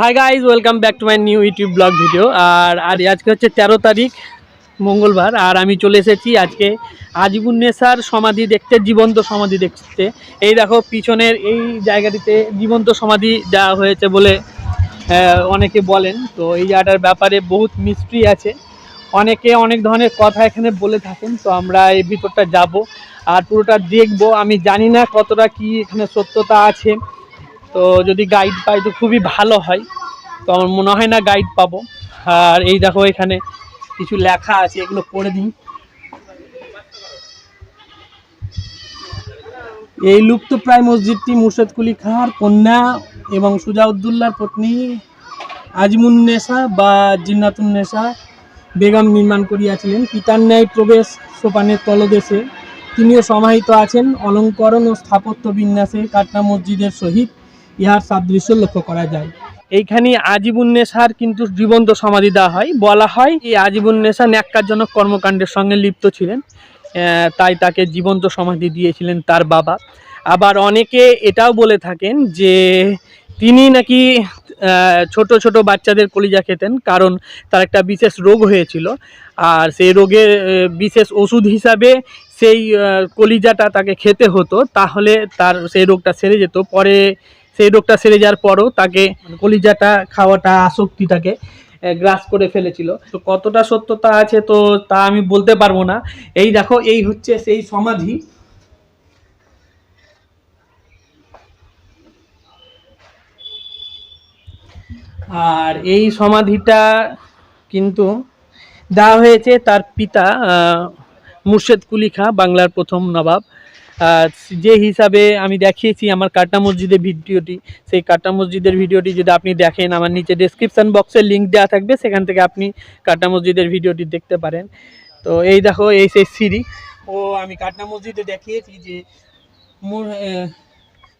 Hi guys welcome back to my new YouTube blog video আর আর আজকে হচ্ছে তেরো তারিখ, মঙ্গলবার। আর আমি চলে এসেছি আজকে আজিবুন্নেসার সমাধি দেখতে, জীবন্ত সমাধি দেখতে। এই দেখো, পিছনের এই জায়গাটিতে জীবন্ত সমাধি দেওয়া হয়েছে বলে অনেকে বলেন। তো এই জায়গাটার ব্যাপারে বহুত মিস্ট্রি আছে। অনেকে অনেক ধরনের কথা এখানে বলে থাকেন, তো আমরা এই ভিতরটা যাব। আর পুরোটা দেখব। আমি জানি না কতটা কি এখানে সত্যতা আছে। তো যদি গাইড পাই তো খুবই ভালো হয়। তো আমার মনে হয় না গাইড পাবো। আর এই দেখো এখানে কিছু লেখা আছে, এগুলো পড়ে দিই। এই লুপ্তপ্রায় মসজিদটি মুর্শেদ কুলি খাঁর, কন্যা এবং সুজাউদ্দুল্লার পত্নী আজমুন্নেসা বা জিন্নাতুন্নেসা বেগম নির্মাণ করিয়াছিলেন। পিতার ন্যায় প্রবেশ সোপানের তলদেশে। তিনিও সমাহিত আছেন। অলঙ্করণ ও স্থাপত্য বিন্যাসে কাটনা মসজিদের সহিত ইহার সাদৃশ্য লক্ষ্য করা যায়। এইখানে আজিবুন্নেসার কিন্তু জীবন্ত সমাধি দেওয়া হয়। বলা হয়, এই আজিবুন্নেসা ন্যাক্কারজনক কর্মকাণ্ডের সঙ্গে লিপ্ত ছিলেন। তাই তাকে জীবন্ত সমাধি দিয়েছিলেন তার বাবা। আবার অনেকে এটাও বলে থাকেন যে, তিনি নাকি ছোট ছোট বাচ্চাদের কলিজা খেতেন, কারণ তার একটা বিশেষ রোগ হয়েছিল। আর সেই রোগের বিশেষ ওষুধ হিসাবে সেই কলিজাটা তাকে খেতে হতো। তাহলে তার সেই রোগটা সেরে যেত। পরে সেই রোগটা সেরে যাওয়ার পরও তাকে কলিজাটা, খাওয়াটা আসক্তি তাকে গ্রাস করে ফেলেছিল। তো কতটা সত্যতা আছে তো তা আমি বলতে পারব না। এই দেখো, এই হচ্ছে সেই সমাধি। আর এই সমাধিটা কিন্তু দেওয়া হয়েছে তার পিতা মুর্শেদ কুলি খাঁ বাংলার প্রথম নবাব। যে হিসাবে আমি দেখিয়েছি আমার কাটা মসজিদের ভিডিওটি, সেই কাটা মসজিদের ভিডিওটি যদি আপনি দেখেন, আমার নিচে ডেসক্রিপশন বক্সে লিঙ্ক দেওয়া থাকবে, সেখান থেকে আপনি কাটা মসজিদের ভিডিওটি দেখতে পারেন। তো এই দেখো, এই সেই সিঁড়ি। ও, আমি কাটনা মসজিদে দেখিয়েছি যে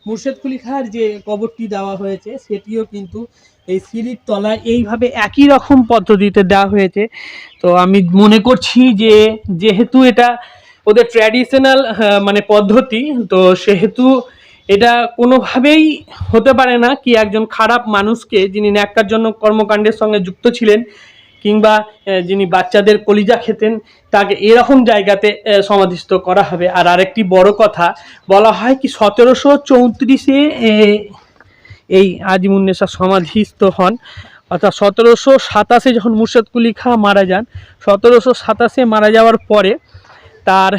মুর্শেদ কুলি খাঁর যে কবরটি দেওয়া হয়েছে, সেটিও কিন্তু এই সিঁড়ির তলায় এইভাবে একই রকম পদ্ধতিতে দেওয়া হয়েছে। তো আমি মনে করছি যে, যেহেতু এটা ওদের ট্র্যাডিশনাল মানে পদ্ধতি। তো সেহেতু এটা কোনোভাবেই হতে পারে না কি একজন খারাপ মানুষকে যিনি ন্যাক্কার জন্য কর্মকাণ্ডের সঙ্গে যুক্ত ছিলেন কিংবা যিনি বাচ্চাদের কলিজা খেতেন, তাকে এরকম জায়গাতে সমাধিস্থ করা হবে। আর আরেকটি বড় কথা, বলা হয় কি সতেরোশো চৌত্রিশে এই আজিমুন্নেসা সমাধিস্থ হন। অর্থাৎ সতেরোশো সাতাশে যখন মুর্শেদ কুলি খাঁ মারা যান, সতেরোশো সাতাশে মারা যাওয়ার পরে তার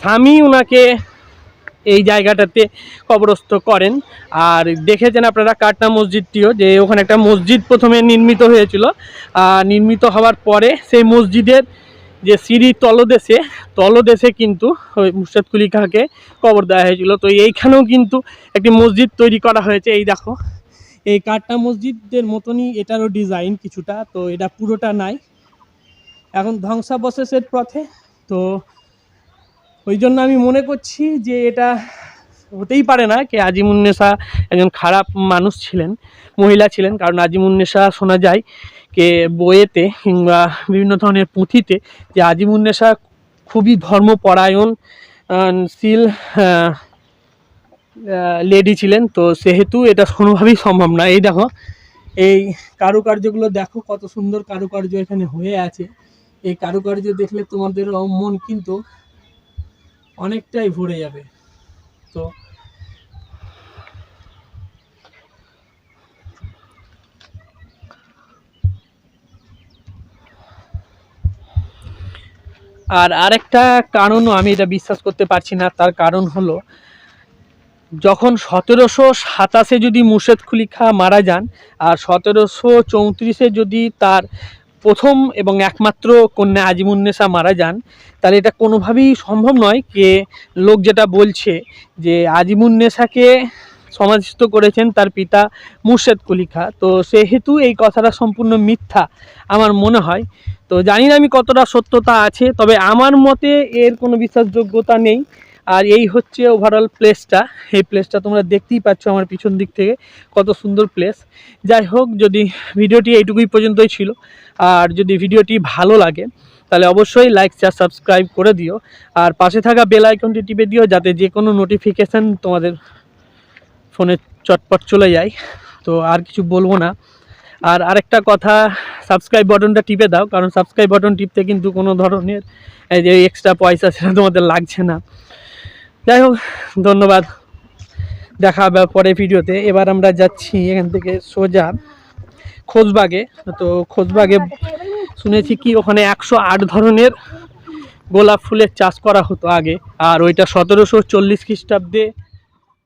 স্বামী ওনাকে এই জায়গাটাতে কবরস্থ করেন। আর দেখেছেন আপনারা কাটনা মসজিদটিও, যে ওখানে একটা মসজিদ প্রথমে নির্মিত হয়েছিল। নির্মিত হওয়ার পরে সেই মসজিদের যে সিঁড়ি তলদেশে তলদেশে কিন্তু ওই মুর্শেদ কুলি খাঁকে কবর দেওয়া হয়েছিল। তো এইখানেও কিন্তু একটি মসজিদ তৈরি করা হয়েছে। এই দেখো, এই কাটনা মসজিদের মতনই এটারও ডিজাইন কিছুটা। তো এটা পুরোটা নাই। এখন ধ্বংসাবশেষের পথে। তো ওই জন্য আমি মনে করছি যে এটা হতেই পারে না কি আজিমুন্নেসা একজন খারাপ মানুষ ছিলেন, মহিলা ছিলেন। কারণ আজিমুন্নেসা শোনা যায় কে বইয়েতে কিংবা বিভিন্ন ধরনের পুঁথিতে যে আজিমুন্নেসা খুবই ধর্মপরায়ণ শীল লেডি ছিলেন। তো সেহেতু এটা কোনোভাবেই সম্ভব না। এই দেখো, এই কারুকার্যগুলো দেখো, কত সুন্দর কারুকার্য এখানে হয়ে আছে। এই কারুকার্য দেখলে তোমাদের মন কিন্তু অনেকটাই ভরে যাবে। তো আর আরেকটা কারণও আমি এটা বিশ্বাস করতে পারছি না, তার কারণ হলো, যখন সতেরোশো সাতাশে যদি মুর্শেদ খুলি খা মারা যান, আর সতেরোশো চৌত্রিশে যদি তার প্রথম এবং একমাত্র কন্যা আজিমুন্নেসা মারা যান, তাহলে এটা কোনোভাবেই সম্ভব নয় কে লোক যেটা বলছে যে আজিমুন্নেসাকে সমাধিস্থ করেছেন তার পিতা মুর্শেদ কুলি খাঁ। তো সেহেতু এই কথাটা সম্পূর্ণ মিথ্যা আমার মনে হয়। তো জানি না আমি কতটা সত্যতা আছে, তবে আমার মতে এর কোনো বিশ্বাসযোগ্যতা নেই। আর এই হচ্ছে ওভারঅল প্লেসটা এই প্লেসটা তোমরা দেখতেই পাচ্ছ আমার পিছন দিক থেকে কত সুন্দর প্লেস যাই হোক, যদি ভিডিওটি এইটুকুই পর্যন্তই ছিল, আর যদি ভিডিওটি ভালো লাগে, তাহলে অবশ্যই লাইক শেয়ার সাবস্ক্রাইব করে দিও। আর পাশে থাকা বেল আইকনটি টিপে দিও, যাতে যে কোনো নোটিফিকেশান তোমাদের ফোনে চটপট চলে যায়। তো আর কিছু বলব না। আর আরেকটা কথা সাবস্ক্রাইব বাটনটা টিপে দাও, কারণ সাবস্ক্রাইব বাটন টিপতে কিন্তু কোনো ধরনের যে এক্সট্রা পয়সা সেটা তোমাদের লাগছে না। যাই হোক ধন্যবাদ। দেখা হবে পরে ভিডিওতে। এবার আমরা যাচ্ছি এখান থেকে সোজা খোঁজবাগে তো খোঁজবাগে শুনেছি কি ওখানে একশো আট ধরনের গোলাপ ফুলের চাষ করা হতো আগে। আর ওইটা সতেরোশো চল্লিশ খ্রিস্টাব্দে